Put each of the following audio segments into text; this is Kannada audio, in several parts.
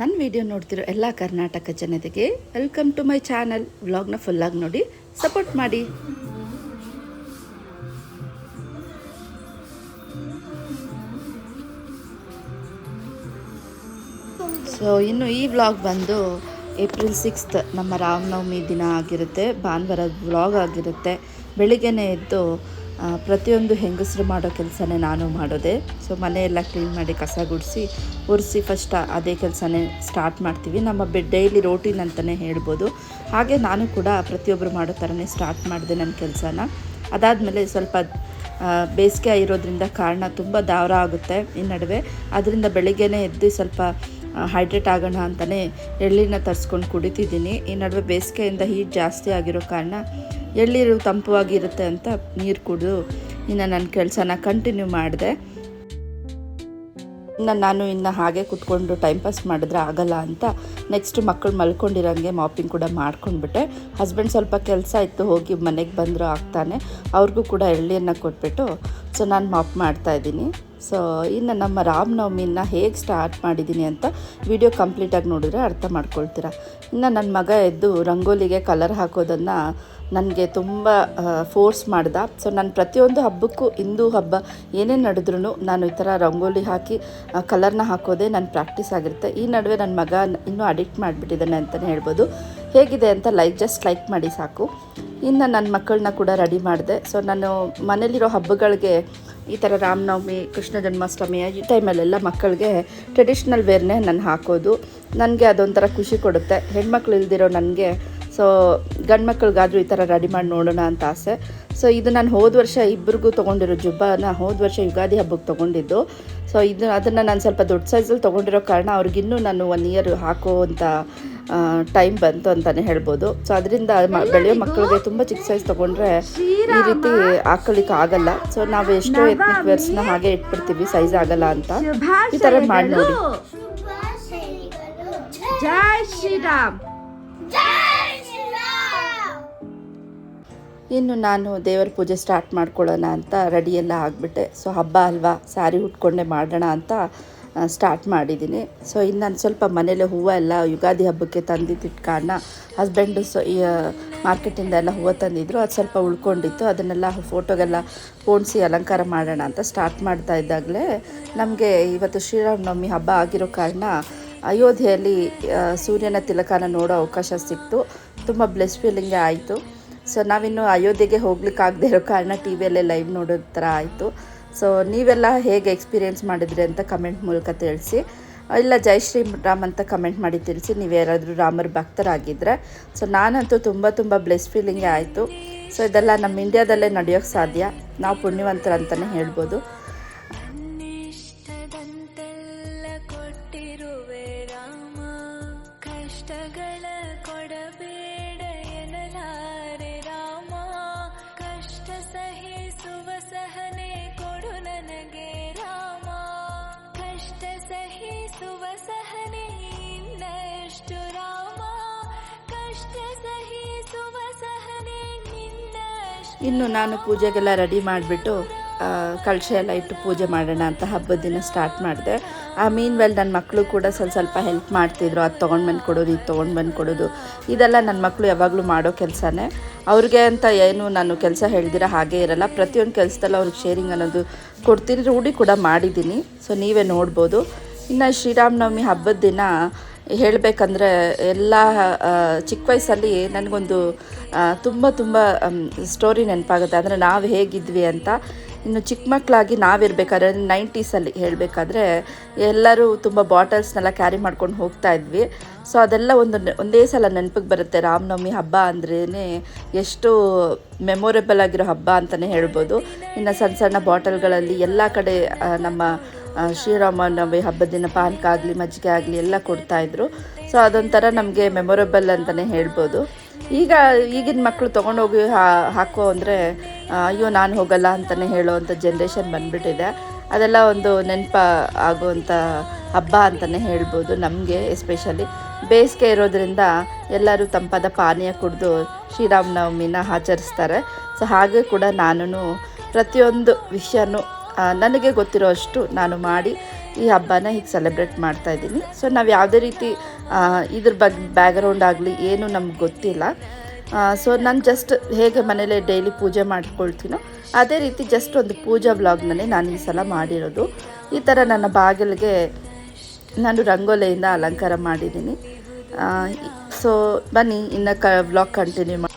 ನನ್ನ ವಿಡಿಯೋ ನೋಡ್ತಿರೋ ಎಲ್ಲ ಕರ್ನಾಟಕ ಜನತೆಗೆ ವೆಲ್ಕಮ್ ಟು ಮೈ ಚಾನಲ್. ವ್ಲಾಗ್ನ ಫುಲ್ಲಾಗಿ ನೋಡಿ ಸಪೋರ್ಟ್ ಮಾಡಿ. ಸೊ ಇನ್ನು ಈ ವ್ಲಾಗ್ ಬಂದು ಏಪ್ರಿಲ್ ಸಿಕ್ಸ್ತ್ ನಮ್ಮ ರಾಮನವಮಿ ದಿನ ಆಗಿರುತ್ತೆ ಭಾನುವಾರ ವ್ಲಾಗ್ ಆಗಿರುತ್ತೆ. ಬೆಳಿಗ್ಗೆನೇ ಎದ್ದು ಪ್ರತಿಯೊಂದು ಹೆಂಗಸರು ಮಾಡೋ ಕೆಲಸನೇ ನಾನು ಮಾಡೋದೆ. ಸೊ ಮನೆಯೆಲ್ಲ ಕ್ಲೀನ್ ಮಾಡಿ ಕಸ ಗುಡಿಸಿ, ಒರೆಸಿ ಫಸ್ಟ್ ಅದೇ ಕೆಲಸನೇ ಸ್ಟಾರ್ಟ್ ಮಾಡ್ತೀವಿ. ನಮ್ಮ ಬೆ ಡೈಲಿ ರೋಟೀನ್ ಅಂತಲೇ ಹೇಳ್ಬೋದು. ಹಾಗೆ ನಾನು ಕೂಡ ಪ್ರತಿಯೊಬ್ಬರು ಮಾಡೋ ಥರನೇ ಸ್ಟಾರ್ಟ್ ಮಾಡಿದೆ ನನ್ನ ಕೆಲಸನ. ಅದಾದಮೇಲೆ ಸ್ವಲ್ಪ ಬೇಸಿಗೆ ಇರೋದ್ರಿಂದ ಕಾರಣ ತುಂಬ ದಾವರ ಆಗುತ್ತೆ ಈ ನಡುವೆ. ಅದರಿಂದ ಬೆಳಿಗ್ಗೆನೇ ಎದ್ದು ಸ್ವಲ್ಪ ಹೈಡ್ರೇಟ್ ಆಗೋಣ ಅಂತಲೇ ಎಳ್ಳಿನ ತರಿಸ್ಕೊಂಡು ಕುಡಿತಿದ್ದೀನಿ. ಈ ನಡುವೆ ಬೇಸಿಗೆಯಿಂದ ಹೀಟ್ ಜಾಸ್ತಿ ಆಗಿರೋ ಕಾರಣ ಎಳ್ಳೀರು ತಂಪವಾಗಿರುತ್ತೆ ಅಂತ ನೀರು ಕುಡಿದು ಇನ್ನು ನನ್ನ ಕೆಲಸನ ಕಂಟಿನ್ಯೂ ಮಾಡಿದೆ. ಇನ್ನು ನಾನು ಇನ್ನು ಹಾಗೆ ಕುತ್ಕೊಂಡು ಟೈಮ್ ಪಾಸ್ ಮಾಡಿದ್ರೆ ಆಗಲ್ಲ ಅಂತ ನೆಕ್ಸ್ಟ್ ಮಕ್ಕಳು ಮಲ್ಕೊಂಡಿರೋಂಗೆ ಮಾಪಿಂಗ್ ಕೂಡ ಮಾಡ್ಕೊಂಡ್ಬಿಟ್ಟೆ. ಹಸ್ಬೆಂಡ್ ಸ್ವಲ್ಪ ಕೆಲಸ ಇತ್ತು, ಹೋಗಿ ಮನೆಗೆ ಬಂದರು ಆಗ್ತಾನೆ. ಅವ್ರಿಗೂ ಕೂಡ ಎಳ್ಳಿಯನ್ನು ಕೊಟ್ಬಿಟ್ಟು, ಸೊ ನಾನು ಮಾಪ್ ಮಾಡ್ತಾ ಇದ್ದೀನಿ. ಸೊ ಇನ್ನು ನಮ್ಮ ರಾಮನವಮಿನ ಹೇಗೆ ಸ್ಟಾರ್ಟ್ ಮಾಡಿದ್ದೀನಿ ಅಂತ ವಿಡಿಯೋ ಕಂಪ್ಲೀಟಾಗಿ ನೋಡಿದ್ರೆ ಅರ್ಥ ಮಾಡ್ಕೊಳ್ತೀರಾ. ಇನ್ನು ನನ್ನ ಮಗ ಎದ್ದು ರಂಗೋಲಿಗೆ ಕಲರ್ ಹಾಕೋದನ್ನು ನನಗೆ ತುಂಬ ಫೋರ್ಸ್ ಮಾಡ್ದ. ಸೊ ನಾನು ಪ್ರತಿಯೊಂದು ಹಬ್ಬಕ್ಕೂ ಹಿಂದೂ ಹಬ್ಬ ಏನೇ ನಡೆದ್ರೂ ನಾನು ಈ ಥರ ರಂಗೋಲಿ ಹಾಕಿ ಕಲರ್ನ ಹಾಕೋದೇ ನನ್ನ ಪ್ರಾಕ್ಟೀಸ್ ಆಗಿರುತ್ತೆ. ಈ ನಡುವೆ ನನ್ನ ಮಗ ಇನ್ನೂ ಅಡಿಕ್ಟ್ ಮಾಡಿಬಿಟ್ಟಿದ್ದಾನೆ ಅಂತಲೇ ಹೇಳ್ಬೋದು. ಹೇಗಿದೆ ಅಂತ ಲೈಕ್ ಜಸ್ಟ್ ಲೈಕ್ ಮಾಡಿ ಸಾಕು. ಇನ್ನು ನನ್ನ ಮಕ್ಕಳನ್ನ ಕೂಡ ರೆಡಿ ಮಾಡಿದೆ. ಸೊ ನಾನು ಮನೇಲಿರೋ ಹಬ್ಬಗಳಿಗೆ ಈ ಥರ ರಾಮನವಮಿ ಕೃಷ್ಣ ಜನ್ಮಾಷ್ಟಮಿ, ಈ ಟೈಮಲ್ಲೆಲ್ಲ ಮಕ್ಕಳಿಗೆ ಟ್ರೆಡಿಷ್ನಲ್ ವೇರ್ನೇ ನಾನು ಹಾಕೋದು. ನನಗೆ ಅದೊಂಥರ ಖುಷಿ ಕೊಡುತ್ತೆ. ಹೆಣ್ಮಕ್ಳು ಇಲ್ದಿರೋ ನನಗೆ ಸೊ ಗಂಡು ಮಕ್ಕಳಿಗಾದರೂ ಈ ಥರ ರೆಡಿ ಮಾಡಿ ನೋಡೋಣ ಅಂತ ಆಸೆ. ಸೊ ಇದು ನಾನು ಹೋದ ವರ್ಷ ಇಬ್ಬರಿಗೂ ತೊಗೊಂಡಿರೋ ಜುಬ್ಬನ, ಹೋದ ವರ್ಷ ಯುಗಾದಿ ಹಬ್ಬಕ್ಕೆ ತೊಗೊಂಡಿದ್ದು. ಸೊ ಇದು, ಅದನ್ನು ನಾನು ಸ್ವಲ್ಪ ದೊಡ್ಡ ಸೈಜಲ್ಲಿ ತೊಗೊಂಡಿರೋ ಕಾರಣ ಅವ್ರಿಗಿನ್ನೂ ನಾನು ಒನ್ ಇಯರ್ ಹಾಕುವಂಥ ಟೈಮ್ ಬಂತು ಅಂತಲೇ ಹೇಳ್ಬೋದು. ಸೊ ಅದರಿಂದ ಬೆಳೆಯೋ ಮಕ್ಕಳಿಗೆ ತುಂಬ ಚಿಕ್ಕ ಸೈಜ್ ತೊಗೊಂಡ್ರೆ ಈ ರೀತಿ ಹಾಕೊಳ್ಳಿಕ್ಕೆ ಆಗಲ್ಲ. ಸೊ ನಾವು ಎಷ್ಟೋ ಎತ್ನಿಕ್ ವೇರ್ಸ್ನ ಹಾಗೆ ಇಟ್ಬಿಡ್ತೀವಿ ಸೈಜ್ ಆಗಲ್ಲ ಅಂತ. ಈ ಥರ ಮಾಡಿ ನೋಡಿ. ಜೈ ಶ್ರೀರಾಮ್. ಇನ್ನು ನಾನು ದೇವರ ಪೂಜೆ ಸ್ಟಾರ್ಟ್ ಮಾಡ್ಕೊಳ್ಳೋಣ ಅಂತ ರೆಡಿ ಎಲ್ಲ ಆಗಿಬಿಟ್ಟೆ. ಸೊ ಹಬ್ಬ ಅಲ್ವಾ ಸ್ಯಾರಿ ಉಟ್ಕೊಂಡೆ ಮಾಡೋಣ ಅಂತ ಸ್ಟಾರ್ಟ್ ಮಾಡಿದ್ದೀನಿ. ಸೊ ಇನ್ನು ನಾನು ಸ್ವಲ್ಪ ಮನೇಲೆ ಹೂವು ಎಲ್ಲ ಯುಗಾದಿ ಹಬ್ಬಕ್ಕೆ ತಂದಿದ್ದಿಟ್ಟು ಕಾರಣ ಹಸ್ಬೆಂಡು ಸೊ, ಈ ಮಾರ್ಕೆಟಿಂದ ಎಲ್ಲ ಹೂವು ತಂದಿದ್ರು. ಅದು ಸ್ವಲ್ಪ ಉಳ್ಕೊಂಡಿತ್ತು. ಅದನ್ನೆಲ್ಲ ಫೋಟೋಗೆಲ್ಲ ಪೋಣಿಸಿ ಅಲಂಕಾರ ಮಾಡೋಣ ಅಂತ ಸ್ಟಾರ್ಟ್ ಮಾಡ್ತಾ ಇದ್ದಾಗಲೇ ನಮಗೆ ಇವತ್ತು ಶ್ರೀರಾಮನವಮಿ ಹಬ್ಬ ಆಗಿರೋ ಕಾರಣ ಅಯೋಧ್ಯೆಯಲ್ಲಿ ಸೂರ್ಯನ ತಿಲಕನ ನೋಡೋ ಅವಕಾಶ ಸಿಕ್ತು. ತುಂಬ ಬ್ಲೆಸ್ ಫೀಲಿಂಗೇ ಆಯಿತು. ಸೊ ನಾವಿನ್ನು ಅಯೋಧ್ಯೆಗೆ ಹೋಗ್ಲಿಕ್ಕೆ ಆಗದೆ ಇರೋ ಕಾರಣ ಟಿ ವಿಯಲ್ಲೇ ಲೈವ್ ನೋಡೋ ಥರ ಆಯಿತು. ಸೊ ನೀವೆಲ್ಲ ಹೇಗೆ ಎಕ್ಸ್ಪೀರಿಯೆನ್ಸ್ ಮಾಡಿದ್ರಿ ಅಂತ ಕಮೆಂಟ್ ಮೂಲಕ ತಿಳಿಸಿ. ಇಲ್ಲ, ಜೈ ಶ್ರೀ ರಾಮ್ ಅಂತ ಕಮೆಂಟ್ ಮಾಡಿ ತಿಳಿಸಿ. ನೀವು ಯಾರಾದರೂ ರಾಮರ ಭಕ್ತರಾಗಿದ್ದರೆ ಸೊ ನಾನಂತೂ ತುಂಬ ತುಂಬ ಬ್ಲೆಸ್ ಫೀಲಿಂಗೇ ಆಯಿತು. ಸೊ ಇದೆಲ್ಲ ನಮ್ಮ ಇಂಡ್ಯಾದಲ್ಲೇ ನಡೆಯೋಕ್ಕೆ ಸಾಧ್ಯ. ನಾವು ಪುಣ್ಯವಂತರಂತಲೇ ಹೇಳ್ಬೋದು. ಇನ್ನು ನಾನು ಪೂಜೆಗೆಲ್ಲ ರೆಡಿ ಮಾಡಿಬಿಟ್ಟು ಕಳಶ ಎಲ್ಲ ಇಟ್ಟು ಪೂಜೆ ಮಾಡೋಣ ಅಂತ ಹಬ್ಬದ ದಿನ ಸ್ಟಾರ್ಟ್ ಮಾಡಿದೆ. ಆ ಮೀನ್ ವೆಲ್ ನನ್ನ ಮಕ್ಕಳು ಕೂಡ ಸ್ವಲ್ಪ ಸ್ವಲ್ಪ ಹೆಲ್ಪ್ ಮಾಡ್ತಿದ್ರು. ಅದು ತೊಗೊಂಡು ಬಂದು ಕೊಡೋದು, ಇದು ತೊಗೊಂಡು ಬಂದು ಕೊಡೋದು. ಇದೆಲ್ಲ ನನ್ನ ಮಕ್ಕಳು ಯಾವಾಗಲೂ ಮಾಡೋ ಕೆಲಸನೇ. ಅವ್ರಿಗೆ ಅಂತ ಏನು ನಾನು ಕೆಲಸ ಹೇಳಿದಿರ ಹಾಗೇ ಇರಲ್ಲ. ಪ್ರತಿಯೊಂದು ಕೆಲಸದಲ್ಲೂ ಅವ್ರಿಗೆ ಶೇರಿಂಗ್ ಅನ್ನೋದು ಕೊಡ್ತೀನಿ ರೂಢಿ ಕೂಡ ಮಾಡಿದ್ದೀನಿ. ಸೊ ನೀವೇ ನೋಡ್ಬೋದು. ಇನ್ನು ಶ್ರೀರಾಮನವಮಿ ಹಬ್ಬದ ದಿನ ಹೇಳಬೇಕಂದ್ರೆ ಎಲ್ಲ ಚಿಕ್ಕ ವಯಸ್ಸಲ್ಲಿ ನನಗೊಂದು ತುಂಬ ತುಂಬ ಸ್ಟೋರಿ ನೆನಪಾಗುತ್ತೆ. ಅಂದರೆ ನಾವು ಹೇಗಿದ್ವಿ ಅಂತ. ಇನ್ನು ಚಿಕ್ಕ ಮಕ್ಕಳಾಗಿ ನಾವಿರ್ಬೇಕಾದ್ರೆ ನೈಂಟೀಸಲ್ಲಿ ಹೇಳಬೇಕಾದ್ರೆ ಎಲ್ಲರೂ ತುಂಬ ಬಾಟಲ್ಸ್ನೆಲ್ಲ ಕ್ಯಾರಿ ಮಾಡ್ಕೊಂಡು ಹೋಗ್ತಾ ಇದ್ವಿ. ಸೊ ಅದೆಲ್ಲ ಒಂದು ಒಂದೇ ಸಲ ನೆನಪಿಗೆ ಬರುತ್ತೆ. ರಾಮನವಮಿ ಹಬ್ಬ ಅಂದ್ರೇ ಎಷ್ಟು ಮೆಮೊರೇಬಲ್ ಆಗಿರೋ ಹಬ್ಬ ಅಂತಲೇ ಹೇಳ್ಬೋದು. ಇನ್ನು ಸಣ್ಣ ಸಣ್ಣ ಬಾಟಲ್ಗಳಲ್ಲಿ ಎಲ್ಲ ಕಡೆ ನಮ್ಮ ಆ, ಶ್ರೀರಾಮನವಮಿ ಹಬ್ಬದ ದಿನ ಪಾನಕ ಆಗಲಿ ಮಜ್ಜಿಗೆ ಆಗಲಿ ಎಲ್ಲ ಕೊಡ್ತಾಯಿದ್ರು ಸೊ ಅದೊಂಥರ ನಮಗೆ ಮೆಮೊರೇಬಲ್ ಅಂತಲೇ ಹೇಳ್ಬೋದು. ಈಗ ಈಗಿನ ಮಕ್ಕಳು ತೊಗೊಂಡೋಗಿ ಹಾಕೋ ಅಂದರೆ ಅಯ್ಯೋ ನಾನು ಹೋಗಲ್ಲ ಅಂತಲೇ ಹೇಳೋವಂಥ ಜನ್ರೇಷನ್ ಬಂದುಬಿಟ್ಟಿದೆ. ಅದೆಲ್ಲ ಒಂದು ನೆನಪ ಆಗುವಂಥ ಹಬ್ಬ ಅಂತಲೇ ಹೇಳ್ಬೋದು ನಮಗೆ ಎಸ್ಪೆಷಲಿ ಬೇಸಿಗೆ ಇರೋದ್ರಿಂದ ಎಲ್ಲರೂ ತಂಪಾದ ಪಾನೀಯ ಕುಡಿದು ಶ್ರೀರಾಮನವಮಿನ ಆಚರಿಸ್ತಾರೆ. ಸೊ ಹಾಗೆ ಕೂಡ ನಾನು ಪ್ರತಿಯೊಂದು ವಿಷಯನೂ ನನಗೆ ಗೊತ್ತಿರೋ ಅಷ್ಟು ನಾನು ಮಾಡಿ ಈ ಹಬ್ಬನ ಹೀಗೆ ಸೆಲೆಬ್ರೇಟ್ ಮಾಡ್ತಾ ಇದ್ದೀನಿ. ಸೊ ನಾವು ಯಾವುದೇ ರೀತಿ ಇದ್ರ ಬಗ್ಗೆ ಬ್ಯಾಕ್ಗ್ರೌಂಡ್ ಆಗಲಿ ಏನು ನಮ್ಗೆ ಗೊತ್ತಿಲ್ಲ. ಸೊ ನಾನು ಜಸ್ಟ್ ಹೇಗೆ ಮನೇಲೆ ಡೈಲಿ ಪೂಜೆ ಮಾಡ್ಕೊಳ್ತೀನೋ, ಅದೇ ರೀತಿ ಜಸ್ಟ್ ಒಂದು ಪೂಜಾ ವ್ಲಾಗ್ನಲ್ಲೇ ನಾನು ಈ ಸಲ ಮಾಡಿರೋದು. ಈ ಥರ ನನ್ನ ಬಾಗಿಲಿಗೆ ನಾನು ರಂಗೋಲಿಯಿಂದ ಅಲಂಕಾರ ಮಾಡಿದ್ದೀನಿ. ಸೊ ಬನ್ನಿ, ಇನ್ನು ಕ ವ್ಲಾಗ್ ಕಂಟಿನ್ಯೂ ಮಾಡಿ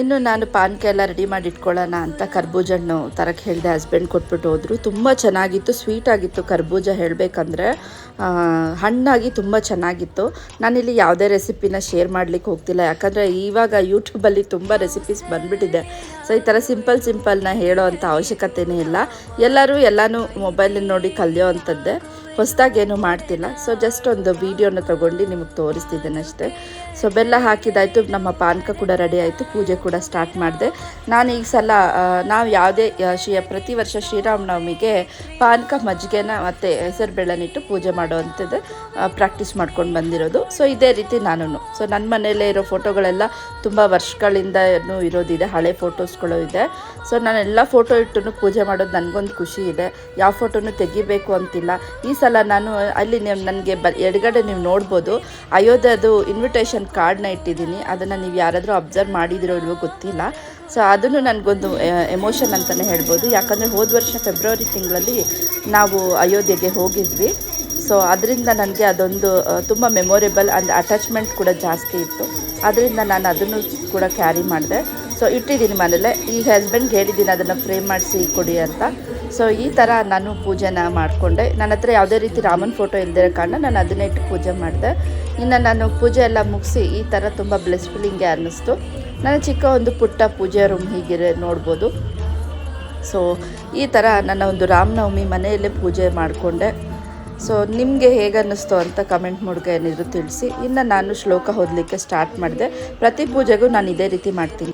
ಇನ್ನು ನಾನು ಪಾನ್ಕ ಎಲ್ಲ ರೆಡಿ ಮಾಡಿ ಇಟ್ಕೊಳ್ಳೋಣ ಅಂತ ಕರ್ಬೂಜ ಹಣ್ಣು ತರಕ್ಕೆ ಹೇಳಿದೆ. ಹಸ್ಬೆಂಡ್ ಕೊಟ್ಬಿಟ್ಟು ಹೋದರು. ತುಂಬ ಚೆನ್ನಾಗಿತ್ತು ಸ್ವೀಟ್ ಆಗಿತ್ತು ಕರ್ಬೂಜ ಹೇಳಬೇಕಂದ್ರೆ. ಹಣ್ಣಾಗಿ ತುಂಬ ಚೆನ್ನಾಗಿತ್ತು. ನಾನಿಲ್ಲಿ ಯಾವುದೇ ರೆಸಿಪಿನ ಶೇರ್ ಮಾಡಲಿಕ್ಕೆ ಹೋಗ್ತಿಲ್ಲ. ಯಾಕಂದರೆ ಇವಾಗ ಯೂಟ್ಯೂಬಲ್ಲಿ ತುಂಬ ರೆಸಿಪೀಸ್ ಬಂದುಬಿಟ್ಟಿದೆ. ಸೊ ಈ ಥರ ಸಿಂಪಲ್ ಸಿಂಪಲ್ನ ಹೇಳೋ ಅಂಥ ಅವಶ್ಯಕತೆಯೇ ಇಲ್ಲ. ಎಲ್ಲರೂ ಎಲ್ಲನೂ ಮೊಬೈಲಲ್ಲಿ ನೋಡಿ ಕಲಿಯೋ ಅಂಥದ್ದೇ. ಹೊಸದಾಗೇನು ಮಾಡ್ತಿಲ್ಲ. ಸೊ ಜಸ್ಟ್ ಒಂದು ವೀಡಿಯೋನ ತೊಗೊಂಡು ನಿಮಗೆ ತೋರಿಸ್ತಿದ್ದೇನೆ ಅಷ್ಟೇ ಸೊ ಬೆಲ್ಲ ಹಾಕಿದಾಯಿತು, ನಮ್ಮ ಪಾನಕ ಕೂಡ ರೆಡಿ ಆಯಿತು, ಪೂಜೆ ಕೂಡ ಸ್ಟಾರ್ಟ್ ಮಾಡಿದೆ. ನಾನು ಈ ಸಲ ನಾವು ಯಾವುದೇ ಶ್ರೀ ಪ್ರತಿ ವರ್ಷ ಶ್ರೀರಾಮನವಮಿಗೆ ಪಾನಕ ಮಜ್ಜಿಗೆನ ಮತ್ತು ಹೆಸರು ಬೆಳ್ಳನಿಟ್ಟು ಪೂಜೆ ಮಾಡುವಂಥದ್ದು ಪ್ರಾಕ್ಟೀಸ್ ಮಾಡ್ಕೊಂಡು ಬಂದಿರೋದು. ಸೊ ಇದೇ ರೀತಿ ನಾನು ಸೊ ನನ್ನ ಮನೆಯಲ್ಲೇ ಇರೋ ಫೋಟೋಗಳೆಲ್ಲ ತುಂಬ ವರ್ಷಗಳಿಂದ ಇರೋದಿದೆ, ಹಳೆ ಫೋಟೋಸ್ಗಳು ಇದೆ. ಸೊ ನಾನೆಲ್ಲ ಫೋಟೋ ಇಟ್ಟು ಪೂಜೆ ಮಾಡೋದು ನನಗೊಂದು ಖುಷಿ ಇದೆ. ಯಾವ ಫೋಟೋನು ತೆಗಿಬೇಕು ಅಂತಿಲ್ಲ. ಈ ಸಲ ನಾನು, ಅಲ್ಲಿ ನೀವು ನನಗೆ ಬ, ಎಡಗಡೆ ನೀವು ನೋಡ್ಬೋದು, ಅಯೋಧ್ಯದು ಇನ್ವಿಟೇಷನ್ ಕಾರ್ಡ್ನ ಇಟ್ಟಿದ್ದೀನಿ. ಅದನ್ನು ನೀವು ಯಾರಾದರೂ ಅಬ್ಸರ್ವ್ ಮಾಡಿದಿರೋ ಇಲ್ವೋ ಗೊತ್ತಿಲ್ಲ. ಸೊ ಅದನ್ನು ನನಗೊಂದು ಎಮೋಷನ್ ಅಂತಲೇ ಹೇಳ್ಬೋದು. ಯಾಕಂದರೆ ಹೋದ ವರ್ಷ ಫೆಬ್ರವರಿ ತಿಂಗಳಲ್ಲಿ ನಾವು ಅಯೋಧ್ಯೆಗೆ ಹೋಗಿದ್ವಿ. ಸೊ ಅದರಿಂದ ನನಗೆ ಅದೊಂದು ತುಂಬ ಮೆಮೊರೇಬಲ್ ಆ್ಯಂಡ್ ಅಟ್ಯಾಚ್ಮೆಂಟ್ ಕೂಡ ಜಾಸ್ತಿ ಇತ್ತು. ಅದರಿಂದ ನಾನು ಅದನ್ನು ಕೂಡ ಕ್ಯಾರಿ ಮಾಡಿದೆ. ಸೊ ಇಟ್ಟಿದ್ದೀನಿ ಮನೇಲೆ. ಈ ಹಸ್ಬೆಂಡ್ಗೆ ಹೇಳಿದ್ದೀನಿ, ಅದನ್ನು ಫ್ರೇಮ್ ಮಾಡಿಸಿ ಕೊಡಿ ಅಂತ. ಸೊ ಈ ಥರ ನಾನು ಪೂಜೆನ ಮಾಡಿಕೊಂಡೆ. ನನ್ನ ಹತ್ರ ಯಾವುದೇ ರೀತಿ ರಾಮನ ಫೋಟೋ ಇಲ್ಲದಿರೋ ಕಾರಣ ನಾನು ಅದನ್ನೇ ಇಟ್ಟು ಪೂಜೆ ಮಾಡಿದೆ. ಇನ್ನು ನಾನು ಪೂಜೆ ಎಲ್ಲ ಮುಗಿಸಿ ಈ ಥರ ತುಂಬ ಬ್ಲೆಸ್ಫುಲ್ಲಿಂಗೆ ಅನ್ನಿಸ್ತು. ನನ್ನ ಚಿಕ್ಕ ಒಂದು ಪುಟ್ಟ ಪೂಜೆ ರೂಮ್ ಹೀಗಿರೆ ನೋಡ್ಬೋದು. ಸೊ ಈ ಥರ ನನ್ನ ಒಂದು ರಾಮನವಮಿ ಮನೆಯಲ್ಲೇ ಪೂಜೆ ಮಾಡಿಕೊಂಡೆ. ಸೊ ನಿಮಗೆ ಹೇಗೆ ಅನ್ನಿಸ್ತು ಅಂತ ಕಮೆಂಟ್ ಮೂಲಕ ಏನಿದ್ರು ತಿಳಿಸಿ. ಇನ್ನು ನಾನು ಶ್ಲೋಕ ಓದಲಿಕ್ಕೆ ಸ್ಟಾರ್ಟ್ ಮಾಡಿದೆ. ಪ್ರತಿ ಪೂಜೆಗೂ ನಾನು ಇದೇ ರೀತಿ ಮಾಡ್ತೀನಿ.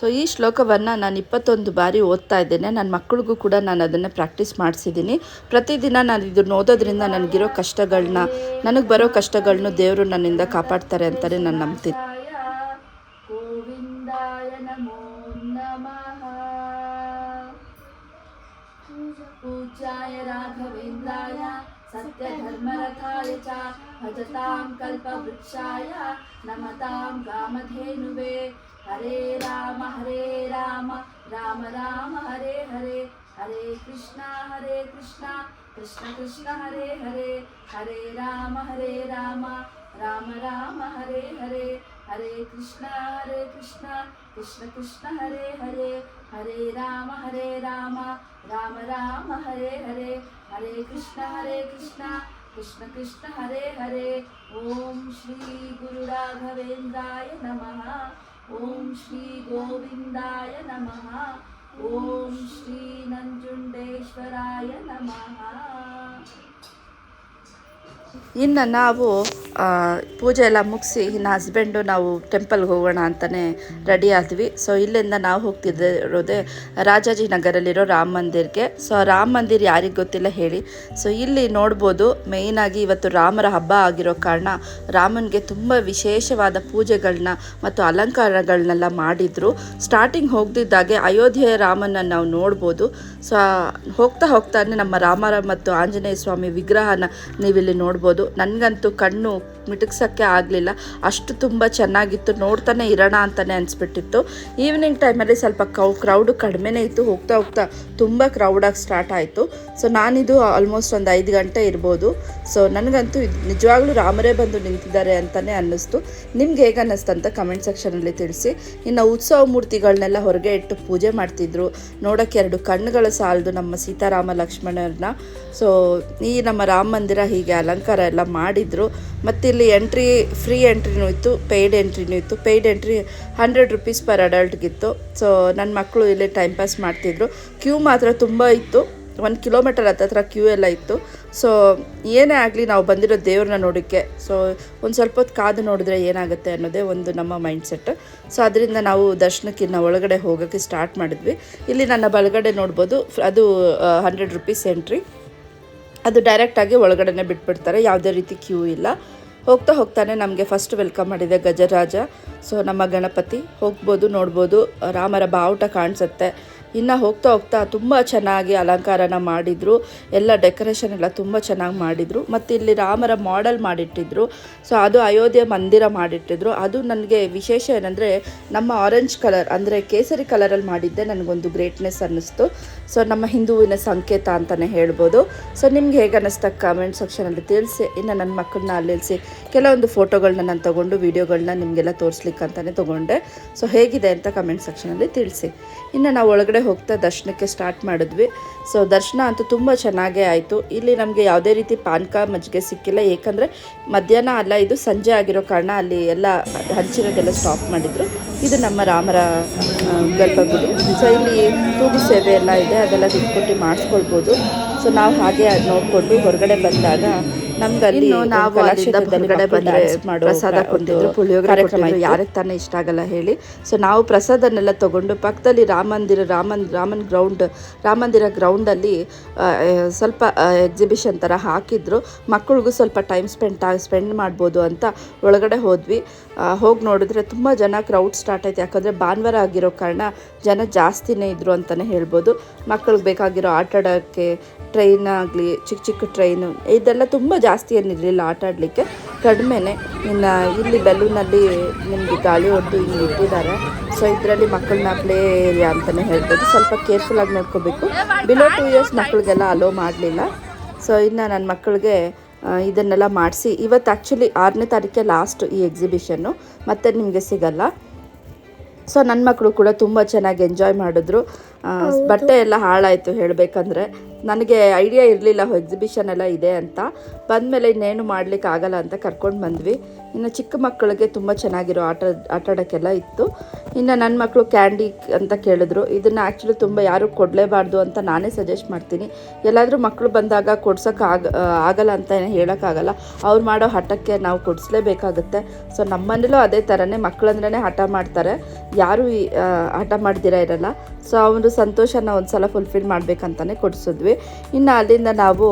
ಸೊ ಈ ಶ್ಲೋಕವನ್ನು ನಾನು ಇಪ್ಪತ್ತೊಂದು ಬಾರಿ ಓದ್ತಾ ಇದ್ದೇನೆ ನನ್ನ ಮಕ್ಕಳಿಗೂ ಕೂಡ ನಾನು ಅದನ್ನು ಪ್ರಾಕ್ಟೀಸ್ ಮಾಡಿಸಿದ್ದೀನಿ ಪ್ರತಿದಿನ ನಾನು ಇದನ್ನ ಓದೋದ್ರಿಂದ ನನಗಿರೋ ಕಷ್ಟಗಳನ್ನ ನನಗೆ ಬರೋ ಕಷ್ಟಗಳನ್ನ ದೇವರು ನನ್ನಿಂದ ಕಾಪಾಡ್ತಾರೆ ಅಂತಲೇ ನಾನು ನಂಬ್ತೀನಿ ಗೋವಿಂದಾಯ ನಮೋ ನಮಃ पूजाय राघवेन्द्राय सत्यधर्मरथाय च भजतां कल्पवृक्षाय नमतां कामधेनुवे। हरे राम हरे राम राम राम, हरे हरे। हरे कृष्णा हरे कृष्णा, कृष्ण कृष्ण, हरे हरे। हरे राम हरे राम राम राम, हरे हरे। हरे कृष्णा हरे कृष्णा, कृष्ण कृष्ण, हरे हरे। हरे राम हरे राम राम राम, हरे हरे हरे कृष्ण हरे कृष्ण कृष्ण कृष्ण, हरे हरे। ॐ श्री गुरुराघवेन्द्राय नमः ॐ श्री गोविन्दाय नमः ॐ श्री नञ्जुण्डेश्वराय नमः। ಇನ್ನು ನಾವು ಪೂಜೆ ಎಲ್ಲ ಮುಗಿಸಿ ಇನ್ನು ಹಸ್ಬೆಂಡು ನಾವು ಟೆಂಪಲ್ಗೆ ಹೋಗೋಣ ಅಂತಲೇ ರೆಡಿ ಆದ್ವಿ. ಸೊ ಇಲ್ಲಿಂದ ನಾವು ಹೋಗ್ತಿದ್ದಿರೋದೇ ರಾಜಾಜಿ ನಗರಲ್ಲಿರೋ ರಾಮ ಮಂದಿರ್ಗೆ. ಸೊ ರಾಮ ಮಂದಿರ್ ಯಾರಿಗೆ ಗೊತ್ತಿಲ್ಲ ಹೇಳಿ. ಸೊ ಇಲ್ಲಿ ನೋಡ್ಬೋದು ಮೇಯ್ನಾಗಿ ಇವತ್ತು ರಾಮರ ಹಬ್ಬ ಆಗಿರೋ ಕಾರಣ ರಾಮನಿಗೆ ತುಂಬ ವಿಶೇಷವಾದ ಪೂಜೆಗಳನ್ನ ಮತ್ತು ಅಲಂಕಾರಗಳನ್ನೆಲ್ಲ ಮಾಡಿದರು. ಸ್ಟಾರ್ಟಿಂಗ್ ಹೋಗ್ದಿದ್ದಾಗೆ ಅಯೋಧ್ಯೆಯ ರಾಮನ ನಾವು ನೋಡ್ಬೋದು. ಸೊ ಹೋಗ್ತಾ ಹೋಗ್ತಾನೆ ನಮ್ಮ ರಾಮರ ಮತ್ತು ಆಂಜನೇಯ ಸ್ವಾಮಿ ವಿಗ್ರಹನ ನೀವಿಲ್ಲಿ ನೋಡ್ಬೋದು. ನನಗಂತೂ ಕಣ್ಣು ಮಿಟುಕ್ಸೋಕ್ಕೆ ಆಗಲಿಲ್ಲ. ಅಷ್ಟು ತುಂಬ ಚೆನ್ನಾಗಿತ್ತು. ನೋಡ್ತಾನೆ ಇರೋಣ ಅಂತಲೇ ಅನಿಸ್ಬಿಟ್ಟಿತ್ತು. ಈವ್ನಿಂಗ್ ಟೈಮಲ್ಲಿ ಸ್ವಲ್ಪ ಕೌ ಕ್ರೌಡು ಕಡಿಮೆನೇ ಇತ್ತು. ಹೋಗ್ತಾ ಹೋಗ್ತಾ ತುಂಬ ಕ್ರೌಡಾಗಿ ಸ್ಟಾರ್ಟ್ ಆಯಿತು. ಸೊ ನಾನಿದು ಆಲ್ಮೋಸ್ಟ್ ಒಂದು ಐದು ಗಂಟೆ ಇರ್ಬೋದು. ಸೊ ನನಗಂತೂ ನಿಜವಾಗ್ಲೂ ರಾಮರೇ ಬಂದು ನಿಂತಿದ್ದಾರೆ ಅಂತಲೇ ಅನ್ನಿಸ್ತು. ನಿಮ್ಗೆ ಹೇಗೆ ಅನ್ನಿಸ್ತು ಅಂತ ಕಮೆಂಟ್ ಸೆಕ್ಷನಲ್ಲಿ ತಿಳಿಸಿ. ಇನ್ನು ಉತ್ಸವ ಮೂರ್ತಿಗಳನ್ನೆಲ್ಲ ಹೊರಗೆ ಇಟ್ಟು ಪೂಜೆ ಮಾಡ್ತಿದ್ರು. ನೋಡೋಕ್ಕೆ ಎರಡು ಕಣ್ಣುಗಳು ಸಾಲದು ನಮ್ಮ ಸೀತಾರಾಮ ಲಕ್ಷ್ಮಣರನ್ನ. ಸೊ ಈ ನಮ್ಮ ರಾಮ ಮಂದಿರ ಹೀಗೆ ಅಲಂಕಾರ ಎಲ್ಲ ಮಾಡಿದ್ರು. ಮತ್ತು ಇಲ್ಲಿ ಎಂಟ್ರಿ ಫ್ರೀ ಎಂಟ್ರಿನೂ ಇತ್ತು ಪೇಯ್ಡ್ ಎಂಟ್ರಿನೂ ಇತ್ತು. Paid entry hundred rupees per ಅಡಲ್ಟ್ಗಿತ್ತು so ನನ್ನ ಮಕ್ಕಳು ಇಲ್ಲಿ ಟೈಮ್ ಪಾಸ್ ಮಾಡ್ತಿದ್ರು. ಕ್ಯೂ ಮಾತ್ರ ತುಂಬ ಇತ್ತು. ಒಂದು ಕಿಲೋಮೀಟರ್ ಹತ್ತತ್ರ ಕ್ಯೂ ಎಲ್ಲ ಇತ್ತು. ಸೊ ಏನೇ ಆಗಲಿ ನಾವು ಬಂದಿರೋ ದೇವ್ರನ್ನ ನೋಡೋಕ್ಕೆ. ಸೊ ಒಂದು ಸ್ವಲ್ಪ ಹೊತ್ತು ಕಾದು ನೋಡಿದ್ರೆ ಏನಾಗುತ್ತೆ ಅನ್ನೋದೇ ಒಂದು ನಮ್ಮ ಮೈಂಡ್ ಸೆಟ್ ಸೊ ಅದರಿಂದ ನಾವು ದರ್ಶನಕ್ಕಿನ್ನ ಒಳಗಡೆ ಹೋಗೋಕ್ಕೆ ಸ್ಟಾರ್ಟ್ ಮಾಡಿದ್ವಿ. ಇಲ್ಲಿ ನನ್ನ ಬಲಗಡೆ ನೋಡ್ಬೋದು. ಅದು ಹಂಡ್ರೆಡ್ ರುಪೀಸ್ ಎಂಟ್ರಿ ಅದು ಡೈರೆಕ್ಟಾಗಿ ಒಳಗಡೆನೆ ಬಿಟ್ಬಿಡ್ತಾರೆ, ಯಾವುದೇ ರೀತಿ ಕ್ಯೂ ಇಲ್ಲ. ಹೋಗ್ತಾ ಹೋಗ್ತಾನೆ ನಮಗೆ ಫಸ್ಟ್ ವೆಲ್ಕಮ್ ಮಾಡಿದೆ ಗಜರಾಜ. ಸೊ ನಮ್ಮ ಗಣಪತಿ ಹೋಗ್ಬೋದು, ನೋಡ್ಬೋದು, ರಾಮರ ಬಾವುಟ ಕಾಣಿಸುತ್ತೆ. ಇನ್ನು ಹೋಗ್ತಾ ಹೋಗ್ತಾ ತುಂಬ ಚೆನ್ನಾಗಿ ಅಲಂಕಾರನ ಮಾಡಿದರು. ಎಲ್ಲ ಡೆಕೋರೇಷನ್ ಎಲ್ಲ ತುಂಬ ಚೆನ್ನಾಗಿ ಮಾಡಿದರು. ಮತ್ತು ಇಲ್ಲಿ ರಾಮರ ಮಾಡೆಲ್ ಮಾಡಿಟ್ಟಿದ್ರು. ಸೊ ಅದು ಅಯೋಧ್ಯೆ ಮಂದಿರ ಮಾಡಿಟ್ಟಿದ್ರು. ಅದು ನನಗೆ ವಿಶೇಷ ಏನಂದರೆ ನಮ್ಮ ಆರೆಂಜ್ ಕಲರ್ ಅಂದರೆ ಕೇಸರಿ ಕಲರಲ್ಲಿ ಮಾಡಿದ್ದೆ ನನಗೊಂದು ಗ್ರೇಟ್ನೆಸ್ ಅನ್ನಿಸ್ತು. ಸೊ ನಮ್ಮ ಹಿಂದೂವಿನ ಸಂಕೇತ ಅಂತಲೇ ಹೇಳ್ಬೋದು. ಸೊ ನಿಮ್ಗೆ ಹೇಗೆ ಅನ್ನಿಸ್ತಾ ಕಮೆಂಟ್ ಸೆಕ್ಷನಲ್ಲಿ ತಿಳಿಸಿ. ಇನ್ನು ನನ್ನ ಮಕ್ಕಳನ್ನ ಅಲ್ಲಿಸಿ ಕೆಲವೊಂದು ಫೋಟೋಗಳನ್ನ ನಾನು ತೊಗೊಂಡು ವೀಡಿಯೋಗಳನ್ನ ನಿಮಗೆಲ್ಲ ತೋರಿಸ್ಲಿಕ್ಕೆ ಅಂತಲೇ ತೊಗೊಂಡೆ. ಸೊ ಹೇಗಿದೆ ಅಂತ ಕಮೆಂಟ್ ಸೆಕ್ಷನಲ್ಲಿ ತಿಳಿಸಿ. ಇನ್ನು ನಾವು ಒಳಗಡೆ ಹೋಗ್ತಾ ದರ್ಶನಕ್ಕೆ ಸ್ಟಾರ್ಟ್ ಮಾಡಿದ್ವಿ. ಸೊ ದರ್ಶನ ಅಂತೂ ತುಂಬ ಚೆನ್ನಾಗೇ ಆಯಿತು. ಇಲ್ಲಿ ನಮಗೆ ಯಾವುದೇ ರೀತಿ ಪಾನಕ ಮಜ್ಜಿಗೆ ಸಿಕ್ಕಿಲ್ಲ. ಏಕೆಂದರೆ ಮಧ್ಯಾಹ್ನ ಅಲ್ಲ, ಇದು ಸಂಜೆ ಆಗಿರೋ ಕಾರಣ ಅಲ್ಲಿ ಎಲ್ಲ ಹಂಚಿರೋದೆಲ್ಲ ಸ್ಟಾಪ್ ಮಾಡಿದರು. ಇದು ನಮ್ಮ ರಾಮರ ಗರ್ಭಗುಡಿ. ಸೊ ಇಲ್ಲಿ ತೂಗು ಸೇವೆ ಎಲ್ಲ ಇದೆ. ಅದೆಲ್ಲ ದುಡ್ಡು ಮಾಡಿಸ್ಕೊಳ್ಬೋದು. ಸೊ ನಾವು ಹಾಗೆ ಅದು ನೋಡಿಕೊಂಡು ಹೊರಗಡೆ ಬಂದಾಗ ನಮ್ಗೆ ಅಲ್ಲಿ ನಾವು ಅಲ್ಲಿಂದ ಹೊರಗಡೆ ಬಂದ್ರೆ ಪ್ರಸಾದ ಕೊಟ್ಟಿದ್ರು, ಪುಳಿಯೋಗರೆ ಕೊಟ್ಟಿದ್ರು, ಯಾರಿಗೆ ತಾನೇ ಇಷ್ಟ ಆಗಲ್ಲ ಹೇಳಿ. ಸೊ ನಾವು ಪ್ರಸಾದನ್ನೆಲ್ಲ ತಗೊಂಡು ಪಕ್ಕದಲ್ಲಿ ರಾಮ ಮಂದಿರ ರಾಮನ್ ರಾಮನ್ ಗ್ರೌಂಡ್ ರಾಮ ಮಂದಿರ ಗ್ರೌಂಡಲ್ಲಿ ಸ್ವಲ್ಪ ಎಕ್ಸಿಬಿಷನ್ ತರ ಹಾಕಿದ್ರು. ಮಕ್ಕಳಿಗೂ ಸ್ವಲ್ಪ ಟೈಮ್ ಸ್ಪೆಂಡ್ ಸ್ಪೆಂಡ್ ಮಾಡ್ಬೋದು ಅಂತ ಒಳಗಡೆ ಹೋದ್ವಿ. ಹೋಗಿ ನೋಡಿದ್ರೆ ತುಂಬ ಜನ ಕ್ರೌಡ್ ಸ್ಟಾರ್ಟ್ ಆಯಿತು. ಯಾಕಂದರೆ ಭಾನುವಾರ ಆಗಿರೋ ಕಾರಣ ಜನ ಜಾಸ್ತಿನೇ ಇದ್ದರು ಅಂತಲೇ ಹೇಳ್ಬೋದು. ಮಕ್ಕಳಿಗೆ ಬೇಕಾಗಿರೋ ಆಟ ಆಡೋಕ್ಕೆ ಟ್ರೈನ್ ಆಗಲಿ ಚಿಕ್ಕ ಚಿಕ್ಕ ಟ್ರೈನು ಇದೆಲ್ಲ ತುಂಬ ಜಾಸ್ತಿ ಏನಿರಲಿಲ್ಲ ಆಟ ಆಡಲಿಕ್ಕೆ. ಕಡಿಮೆನೆ ಇನ್ನು ಇಲ್ಲಿ ಬೆಲೂನಲ್ಲಿ ನಿಮಗೆ ಗಾಳಿ ಹೊಡೆದು ಇಲ್ಲಿ ಇಟ್ಟಿದ್ದಾರೆ. ಸೊ ಇದರಲ್ಲಿ ಮಕ್ಕಳನ್ನ ಪ್ಲೇ ಏರಿಯಾ ಅಂತಲೇ ಹೇಳ್ಬೋದು. ಸ್ವಲ್ಪ ಕೇರ್ಫುಲ್ಲಾಗಿ ನೋಡ್ಕೋಬೇಕು. ಬಿಲೋ ಟೂ ಇಯರ್ಸ್ ಮಕ್ಕಳಿಗೆಲ್ಲ ಅಲೋ ಮಾಡಲಿಲ್ಲ. ಸೊ ಇನ್ನು ನನ್ನ ಮಕ್ಕಳಿಗೆ ಇದನ್ನೆಲ್ಲ ಮಾಡಿಸಿ. ಇವತ್ತು ಆ್ಯಕ್ಚುಲಿ ಆರನೇ ತಾರೀಕೆ ಲಾಸ್ಟ್ ಈ ಎಕ್ಸಿಬಿಷನ್ನು ಮತ್ತೆ ನಿಮಗೆ ಸಿಗಲ್ಲ. ಸೊ ನನ್ನ ಮಕ್ಕಳು ಕೂಡ ತುಂಬ ಚೆನ್ನಾಗಿ ಎಂಜಾಯ್ ಮಾಡಿದ್ರು. ಬಟ್ಟೆ ಎಲ್ಲ ಹಾಳಾಯಿತು ಹೇಳಬೇಕಂದ್ರೆ. ನನಗೆ ಐಡಿಯಾ ಇರಲಿಲ್ಲ ಎಕ್ಸಿಬಿಷನ್ ಎಲ್ಲ ಇದೆ ಅಂತ. ಬಂದಮೇಲೆ ಇನ್ನೇನು ಮಾಡ್ಲಿಕ್ಕೆ ಆಗಲ್ಲ ಅಂತ ಕರ್ಕೊಂಡು ಬಂದ್ವಿ. ಇನ್ನು ಚಿಕ್ಕ ಮಕ್ಕಳಿಗೆ ತುಂಬ ಚೆನ್ನಾಗಿರೋ ಆಟ ಆಟ ಆಡೋಕ್ಕೆಲ್ಲ ಇತ್ತು. ಇನ್ನು ನನ್ನ ಮಕ್ಕಳು ಕ್ಯಾಂಡಿ ಅಂತ ಕೇಳಿದ್ರು. ಇದನ್ನು ಆ್ಯಕ್ಚುಲಿ ತುಂಬ ಯಾರು ಕೊಡಲೇಬಾರ್ದು ಅಂತ ನಾನೇ ಸಜೆಸ್ಟ್ ಮಾಡ್ತೀನಿ. ಎಲ್ಲಾದರೂ ಮಕ್ಕಳು ಬಂದಾಗ ಕೊಡ್ಸೋಕೆ ಆಗ ಆಗಲ್ಲ ಅಂತ ಏನು ಹೇಳೋಕ್ಕಾಗಲ್ಲ ಅವ್ರು ಮಾಡೋ ಹಠಕ್ಕೆ ನಾವು ಕೊಡಿಸ್ಲೇಬೇಕಾಗುತ್ತೆ. ಸೊ, ನಮ್ಮನೇಲೂ ಅದೇ ಥರನೇ ಮಕ್ಕಳಂದ್ರೇ ಹಠ ಮಾಡ್ತಾರೆ. ಯಾರೂ ಹಠ ಮಾಡ್ದಿರ ಇರಲ್ಲ. ಸೊ, ಅವನು ಸಂತೋಷನ ಒಂದು ಸಲ ಫುಲ್ಫಿಲ್ ಮಾಡಬೇಕಂತಲೇ ಕೊಡಿಸಿದ್ವಿ. ಇನ್ನು ಅಲ್ಲಿಂದ ನಾವು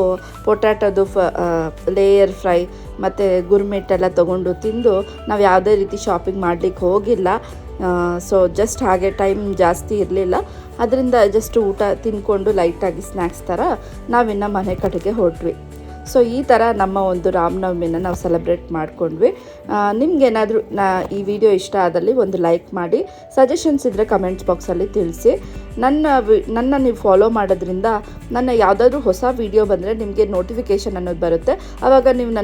ಪೊಟ್ಯಾಟೋದು ಫ ಲೇಯರ್ ಫ್ರೈ ಮತ್ತು ಗುರ್ಮಿಟ್ ಎಲ್ಲ ತೊಗೊಂಡು ತಿಂದು ನಾವು ಯಾವುದೇ ರೀತಿ ಶಾಪಿಂಗ್ ಮಾಡಲಿಕ್ಕೆ ಹೋಗಿಲ್ಲ. ಸೊ ಜಸ್ಟ್ ಹಾಗೆ ಟೈಮ್ ಜಾಸ್ತಿ ಇರಲಿಲ್ಲ. ಅದರಿಂದ ಜಸ್ಟ್ ಊಟ ತಿನ್ಕೊಂಡು ಲೈಟಾಗಿ ಸ್ನ್ಯಾಕ್ಸ್ ಥರ ನಾವಿನ್ನು ಮನೆ ಕಡೆಗೆ ಹೊರಟ್ವಿ. ಸೊ ಈ ಥರ ನಮ್ಮ ಒಂದು ರಾಮನವಮಿನ ನಾವು ಸೆಲೆಬ್ರೇಟ್ ಮಾಡ್ಕೊಂಡ್ವಿ. ನಿಮ್ಗೇನಾದರೂ, ನಾ, ಈ ವಿಡಿಯೋ ಇಷ್ಟ ಆದಲ್ಲಿ ಒಂದು ಲೈಕ್ ಮಾಡಿ, ಸಜೆಷನ್ಸ್ ಇದ್ದರೆ ಕಮೆಂಟ್ಸ್ ಬಾಕ್ಸಲ್ಲಿ ತಿಳಿಸಿ. ನನ್ನ ನನ್ನ ನೀವು ಫಾಲೋ ಮಾಡೋದ್ರಿಂದ ನನ್ನ ಯಾವುದಾದ್ರೂ ಹೊಸ ವಿಡಿಯೋ ಬಂದರೆ ನಿಮಗೆ ನೋಟಿಫಿಕೇಷನ್ ಅನ್ನೋದು ಬರುತ್ತೆ. ಆವಾಗ ನೀವು ನನ್ನ